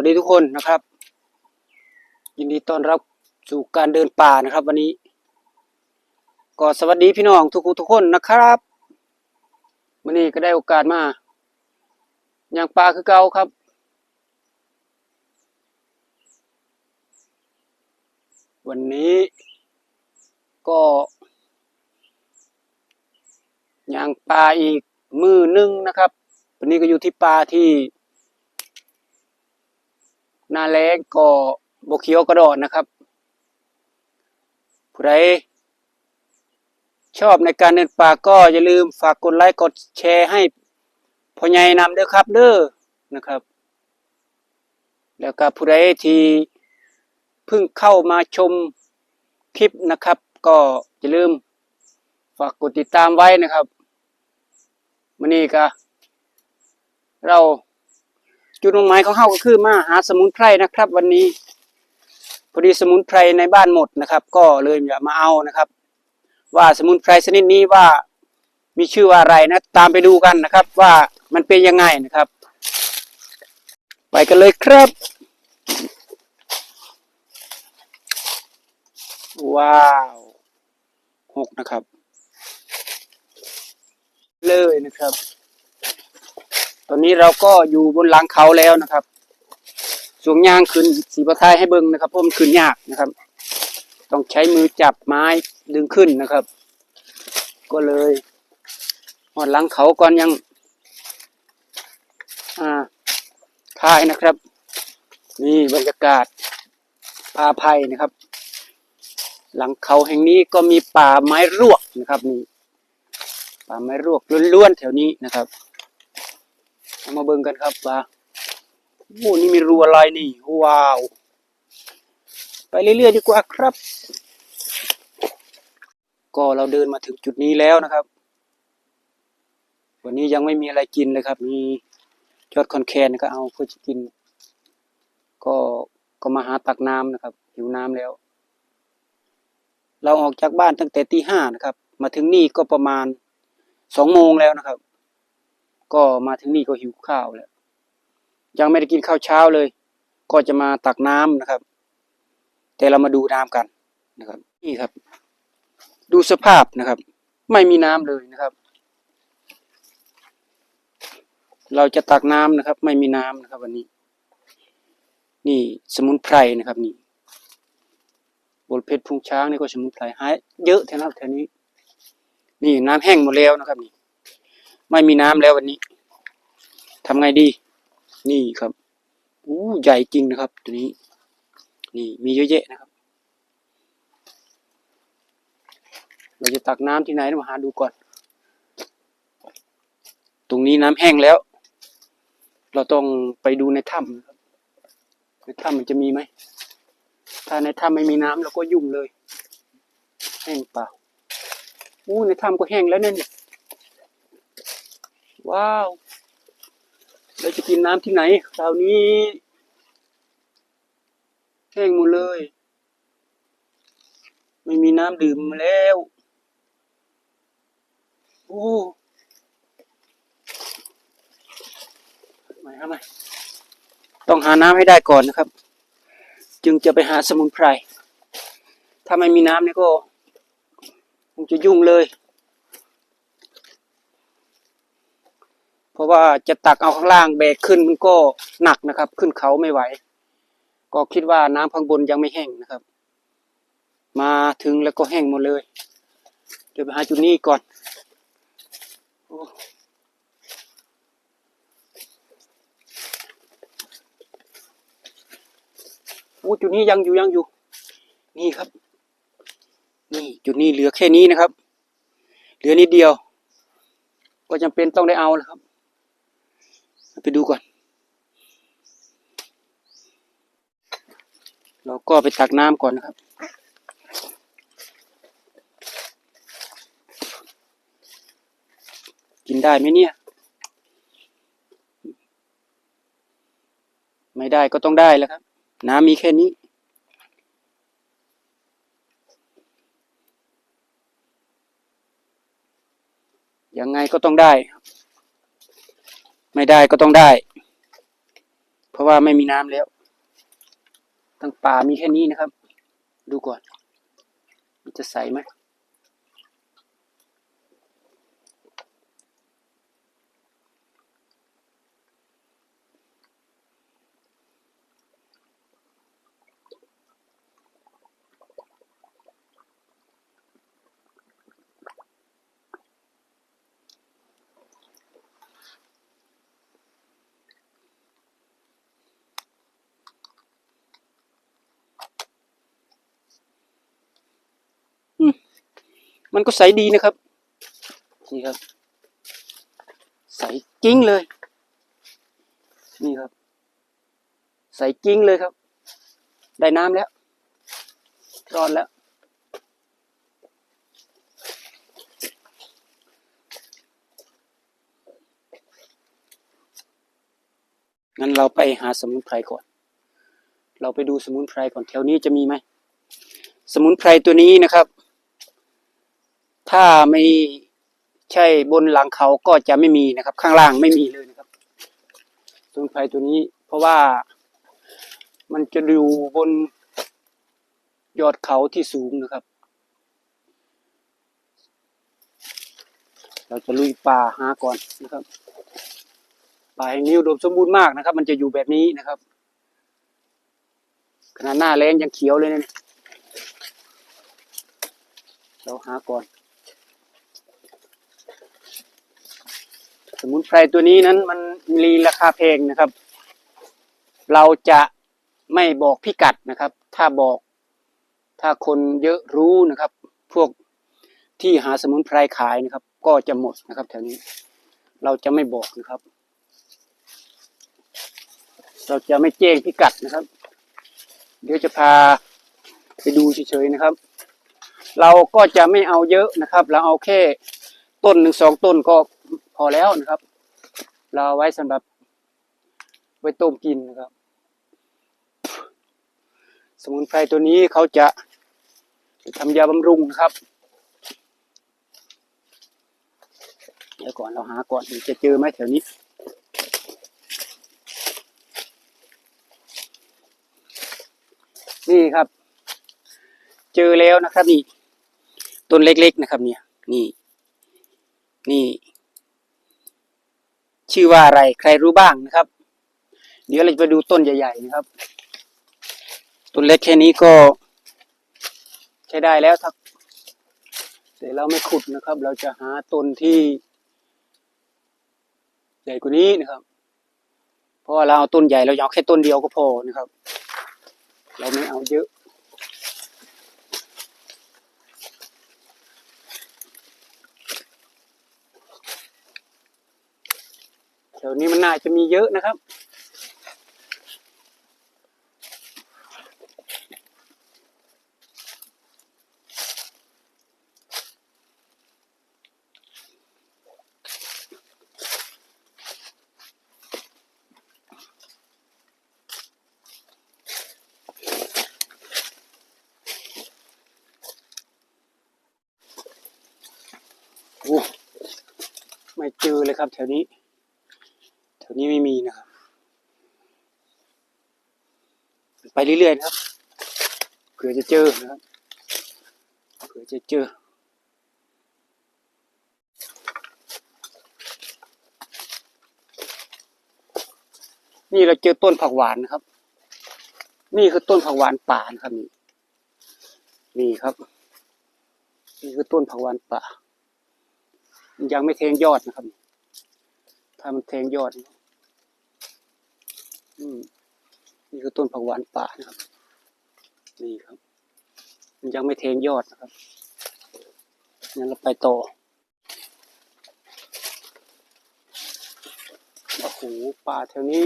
สวัสดีทุกคนนะครับ ยินดีต้อนรับสู่การเดินป่านะครับ วันนี้ก็สวัสดีพี่น้องทุกคนทุกคนนะครับวันนี้ก็ได้โอกาสมาอย่างป่าคือเก่าครับ วันนี้ก็อย่างป่าอีกมือหนึงนะครับ วันนี้ก็อยู่ที่ป่าที่ หน้าแล้งก็บกเขียวกระโดดนะครับ ผู้ใดชอบในการเดินป่าก็อย่าลืมฝากกดไลค์กดแชร์ให้พ่อใหญ่นำเด้อครับเด้อนะครับ แล้วก็ผู้ใดที่เพิ่งเข้ามาชมคลิปนะครับ ก็อย่าลืมฝากกดติดตามไว้นะครับมันนี้ก็เรา จุดมุ่งหมายของเฮาก็คือมาหาสมุนไพรนะครับ วันนี้พอดีสมุนไพรในบ้านหมดนะครับ ก็เลยอยากมาเอานะครับ ว่าสมุนไพรชนิดนี้ว่ามีชื่อว่าอะไรนะ ตามไปดูกันนะครับ ว่ามันเป็นยังไงนะครับ ไปกันเลยครับ ว้าวหกนะครับ เลยนะครับ ตอนนี้เราก็อยู่บนหลังเขาแล้วนะครับสูงยางขึ้นสีประทายให้เบิ้งนะครับเพราะมันขึ้นยากนะครับ ต้องใช้มือจับไม้ดึงขึ้นนะครับ ก็เลยหอดหลังเขาก่อนยัง อ่าคายนะครับ นี่บรรยากาศป่าไผ่นะครับ หลังเขาแห่งนี้ก็มีป่าไม้รวกนะครับนี่ป่าไม้รวกล้วนๆแถวนี้นะครับ เอามาเบิ่งกันครับว่าโอ้นี่มีรูอะไรนี่ ว้าว ไปเรื่อยๆดีกว่าครับ ก็เราเดินมาถึงจุดนี้แล้วนะครับ วันนี้ยังไม่มีอะไรกินเลยครับ มียอดคอนแคนก็เอาเพื่อจะกิน ก็ก็มาหาตักน้ำนะครับ หิวน้ำแล้ว เราออกจากบ้านตั้งแต่ตีห้านะครับ มาถึงนี่ก็ประมาณสองโมงแล้วนะครับ ก็มาถึงนี่ก็หิวข้าวแล้ว ยังไม่ได้กินข้าวเช้าเลย ก็จะมาตักน้ำนะครับ แต่เรามาดูน้ำกันนะครับ นี่ครับ ดูสภาพนะครับ ไม่มีน้ำเลยนะครับ เราจะตักน้ำนะครับ ไม่มีน้ำนะครับ วันนี้ นี่สมุนไพรนะครับ นี่บนเพชรพุงช้างนี่ก็สมุนไพรหายเยอะแถวนั้นแถวนี้ นี่น้ำแห้งหมดแล้วนะครับนี่ ไม่มีน้ำแล้ววันนี้ทำไงดี นี่ครับอู้ใหญ่จริงนะครับตัวนี้ นี่มีเยอะแยะนะครับ เราจะตักน้ำที่ไหนมาหาดูก่อน ตรงนี้น้ำแห้งแล้ว เราต้องไปดูในถ้ำนะครับในถ้ำมันจะมีไหมถ้าในถ้ำไม่มีน้ำเราก็ยุ่งเลย แห้งเปล่าอู้ในถ้ำก็แห้งแล้วเนี่ย ว้าวเราจะกินน้ำที่ไหนคราวนี้แห้งหมดเลย ไม่มีน้ำดื่มแล้ว โอ้ไม่ทำไมต้องหาน้ำให้ได้ก่อนนะครับ จึงจะไปหาสมุนไพร ถ้าไม่มีน้ำเนี่ยก็ คงจะยุ่งเลย เพ ราะว่าจะตักเอาข้างล่างแบกขึ้นมันก็หนักนะครับ ขึ้นเขาไม่ไหว ก็คิดว่าน้ำข้างบนยังไม่แห้งนะครับ มาถึงแล้วก็แห้งหมดเลย เดี๋ยวไปหาจุดนี้ก่อนโอ้จุดนี้ยังอยู่ยังอยู่ นี่ครับ นี่จุดนี้เหลือแค่นี้นะครับ เหลือนิดเดียว ก็จำเป็นต้องได้เอาแล้วครับ ไปดูก่อน เราก็ไปตักน้ำก่อนนะครับกินได้ไหมเนี่ย ไม่ได้ก็ต้องได้แล้วครับ น้ำมีแค่นี้ ยังไงก็ต้องได้ ไม่ได้ก็ต้องได้ เพราะว่าไม่มีน้ำแล้วทั้งป่ามีแค่นี้นะครับ ดูก่อน มันจะใสไหม มันก็ใสดีนะครับ นี่ครับ ใสกิ้งเลย นี่ครับ ใสกิ้งเลยครับ ได้น้ำแล้ว รอดแล้ว งั้นเราไปหาสมุนไพรก่อน เราไปดูสมุนไพรก่อนแถวนี้จะมีไหม สมุนไพรตัวนี้นะครับ ถ้าไม่ใช่บนหลังเขาก็จะไม่มีนะครับ ข้างล่างไม่มีเลยนะครับสมุนไพรตัวนี้ เพราะว่ามันจะอยู่บนยอดเขาที่สูงนะครับ เราจะลุยป่าหาก่อนนะครับ ป่าแห่งนี้อุดมสมบูรณ์มากนะครับ มันจะอยู่แบบนี้นะครับขนาดหน้าแรงยังเขียวเลยเนี่ยเราหาก่อน สมุนไพรตัวนี้นั้นมันมีราคาแพงนะครับ เราจะไม่บอกพิกัดนะครับ ถ้าบอกถ้าคนเยอะรู้นะครับ พวกที่หาสมุนไพรขายนะครับ ก็จะหมดนะครับแถวนี้ เราจะไม่บอกนะครับ เราจะไม่แจ้งพิกัดนะครับ เดี๋ยวจะพาไปดูเฉยๆนะครับ เราก็จะไม่เอาเยอะนะครับ เราเอาแค่ต้นหนึ่งสองต้นก็ อแล้วนะครับ เราไว้สำหรับ ไว้ต้มกินนะครับ สมุนไพรตัวนี้เขาจะทำยาบำรุงนะครับ เดี๋ยวก่อนเราหาก่อนจะเจอไหมแถวนี้นี่ครับ เจอแล้วนะครับนี่ต้นเล็กๆนะครับ เนี่ย นี่ นี่ ชื่อว่าอะไรใครรู้บ้างนะครับ เดี๋ยวเราจะไปดูต้นใหญ่ๆนะครับ ต้นเล็กแค่นี้ก็ใช้ได้แล้วครับแต่เราไม่ขุดนะครับ เราจะหาต้นที่ใหญ่กว่านี้นะครับเพราะว่าเราเอาต้นใหญ่เราอยาแค่ต้นเดียวก็พอนะครับ เราไม่เอาเยอะ แถวนี้มันน่าจะมีเยอะนะครับโอ้ไม่เจอเลยครับแถวนี้ นี้ไม่มีนะครับ ไปเรื่อยๆนะครับเผื่อจะเจอนะครับเผื่อจะเจอนี่เราเจอต้นผักหวานนะครับ นี่คือต้นผักหวานป่านะครับนี่ นี่ครับ นี่คือต้นผักหวานป่ามันยังไม่แทงยอดนะครับ ถ้ามันแทงยอดนะ นี่คือต้นผักหวานป่านะครับ นี่ครับ มันยังไม่เทงยอดนะครับงั้นเราไปต่อโอ้โหป่าแถวนี้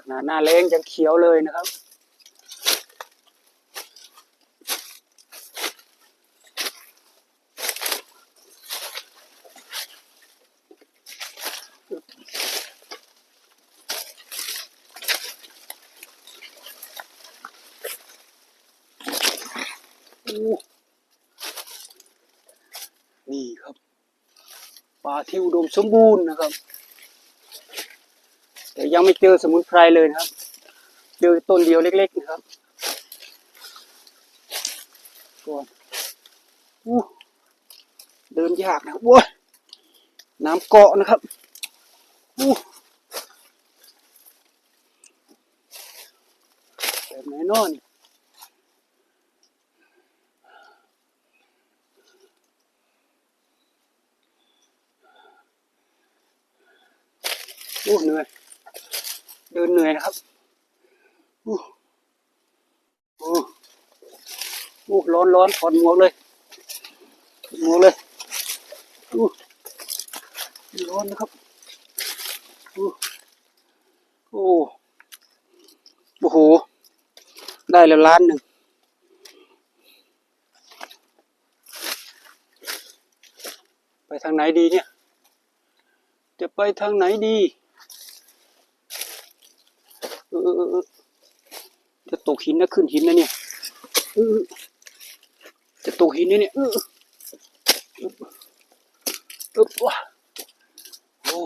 ขนาดหน้าแรงยังเขียวเลยนะครับ นี่ครับป่าที่อุดมสมบูรณ์นะครับ แต่ยังไม่เจอสมุนไพรเลยนะครับ เจอต้นเดียวเล็ก ๆ นะครับก่อนอู้เดินยากนะว้ยน้ำเกาะนะครับอู้แบบไหนนอน โอ้เหนื่อยเดินเหนื่อยนะครับโอ้โอ้โอ้ร้อนร้อนถอดหมวกเลยถอดหมวกเลยโอ้ร้อนนะครับโอ้โอ้โอ้โห ได้แล้วล้านหนึ่งไปทางไหนดีเนี่ย จะไปทางไหนดีเออเออเออเออ จะตกหินนะขึ้นหินนะเนี่ยจะตกหินนะเนี่ยเออเออเออว้าโอ้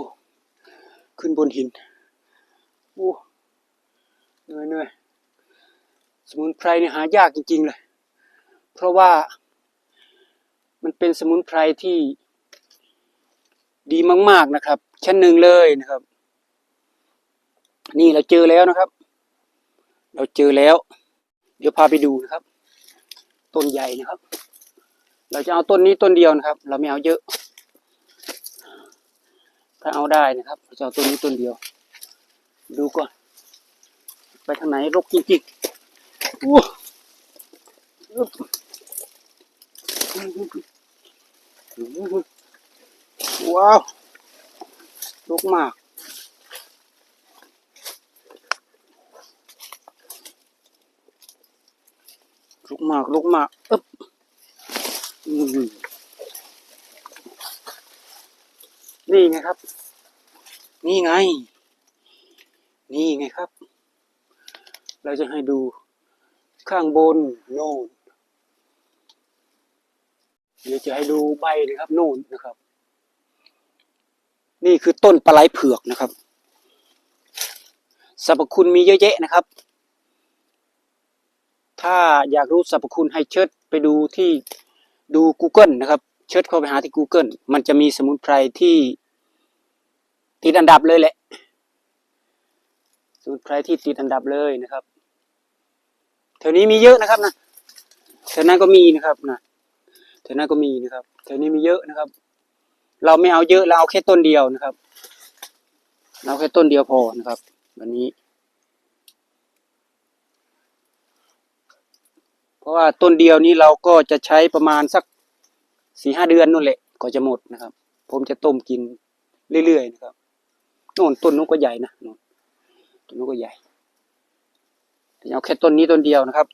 ขึ้นบนหินโอ้เหนื่อยเหนื่อยสมุนไพรเนี่ยหายากจริง ๆ เลย เพราะว่ามันเป็นสมุนไพรที่ดีมาก ๆนะครับ ชั้นหนึ่งเลยนะครับ นี่เราเจอแล้วนะครับ เราเจอแล้ว เดี๋ยวพาไปดูนะครับ ต้นใหญ่นะครับ เราจะเอาต้นนี้ต้นเดียวนะครับ เราไม่เอาเยอะ ถ้าเอาได้นะครับเราจะเอาต้นนี้ต้นเดียว ดูก่อน ไปทางไหนรกจริงๆอู้อึ๊บว้าวรกมาก ลุกมากลุกมากอึ๊บนี่ไงครับ นี่ไง นี่ไงครับ เราจะให้ดูข้างบนโน่นเดี๋ยวจะให้ดูใบนะครับโน่นนะครับ นี่คือต้นปลาไหลเผือกนะครับสรรพคุณมีเยอะแยะนะครับ ถ้าอยากรู้สรรพคุณให้เชิดไปดูที่ดู Google นะครับ เชิดเข้าไปหาที่ Google มันจะมีสมุนไพรที่ติดอันดับเลยแหละ สมุนไพรที่ติดอันดับเลยนะครับแถวนี้มีเยอะนะครับนะแถวนั้นก็มีนะครับนะแถวนั้นก็มีนะครับแถวนี้มีเยอะนะครับ เราไม่เอาเยอะเราเอาแค่ต้นเดียวนะครับ เราเอาแค่ต้นเดียวพอนะครับ วันนี้ เพ ราะว่าต้นเดียวนี้เราก็จะใช้ประมาณสักสี่ห้าเดือนนู่นแหละก็จะหมดนะครับ ผมจะต้มกินเรื่อยๆนะครับโน่นต้นนู้นก็ใหญ่นะโน่นต้นนู้นก็ใหญ่เอาแค่ต้นนี้ต้นเดียวนะครับ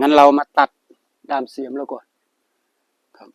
งั้นเรามาตัดดามเสียมแล้วก่อนครับ